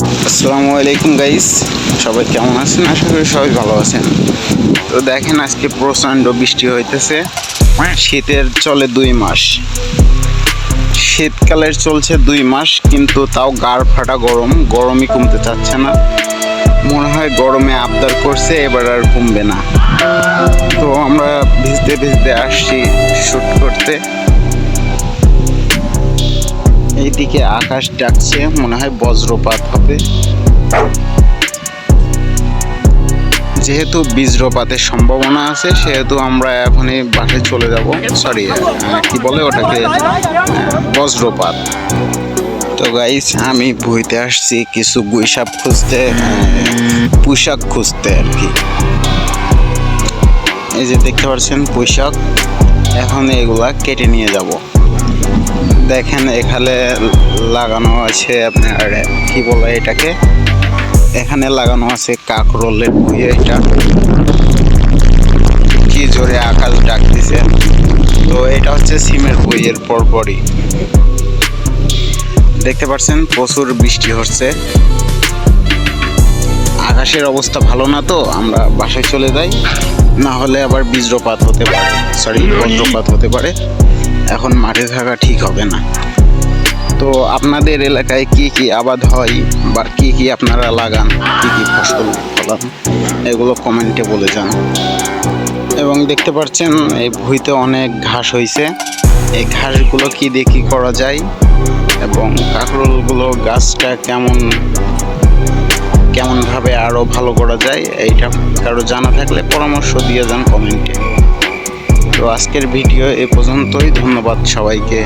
আসসালামু আলাইকুম গাইস সবাই কেমন আছেন? আশা করি সবাই ভালো আছেন। তো দেখেন, আজকে প্রচণ্ড বৃষ্টি হইতেছে। শীতের চলে দুই মাস। শীতকালের চলছে দুই মাস, কিন্তু তাও গাড় ফাটা গরম। গরমই কমতে চাচ্ছে না। মনে হয় গরমে আবদার করছে, এবার আর কমবে না। তো আমরা ভিজতে ভিজতে আসছি শ্যুট করতে। এইদিকে আকাশ ডাকছে, মনে হয় বজ্রপাত হবে। যেহেতু বজ্রপাতের সম্ভাবনা আছে, সেহেতু আমরা এখনই বাসায় চলে যাব। সরি কি বলে ওটাকে? বজ্রপাত। তো গাইস আমি ভুইতে আসছি কিছু গুইসাপ খুঁজতে পোশাক খুঁজতে আর কি। এই যে দেখতে পাচ্ছেন পোশাক এখন এগুলা কেটে নিয়ে যাব। দেখেন এখানে লাগানো আছে আপনার কি বলে এটাকে? এখানে লাগানো আছে কাকরোলের বই এটা কি জোরে আকাশ ডাক দিছে তো এটা হচ্ছে সিমের বইয়ের পরপরই। দেখতে পাচ্ছেন প্রচুর বৃষ্টি হচ্ছে। আকাশের অবস্থা ভালো না তো আমরা বাসায় চলে যাই। না হলে আবার বজ্রপাত হতে পারে। সরি বজ্রপাত হতে পারে। এখন মাঠে থাকা ঠিক হবে না। তো আপনাদের এলাকায় কি কি আবাদ হয় বা কি কি আপনারা লাগান, কি কি ফসল ফলান, এগুলো কমেন্টে বলে যান এবং দেখতে পাচ্ছেন, এই ভুঁইতে অনেক ঘাস হয়েছে এই ঘাসগুলো কি কি করা যায় এবং কাঁকরোলগুলো গাছটা কেমন, কেমনভাবে আরও ভালো করা যায়, এইটা কারও জানা থাকলে পরামর্শ দিয়ে যান কমেন্টে। তো আজকের ভিডিও এ পর্যন্তই। ধন্যবাদ সবাইকে।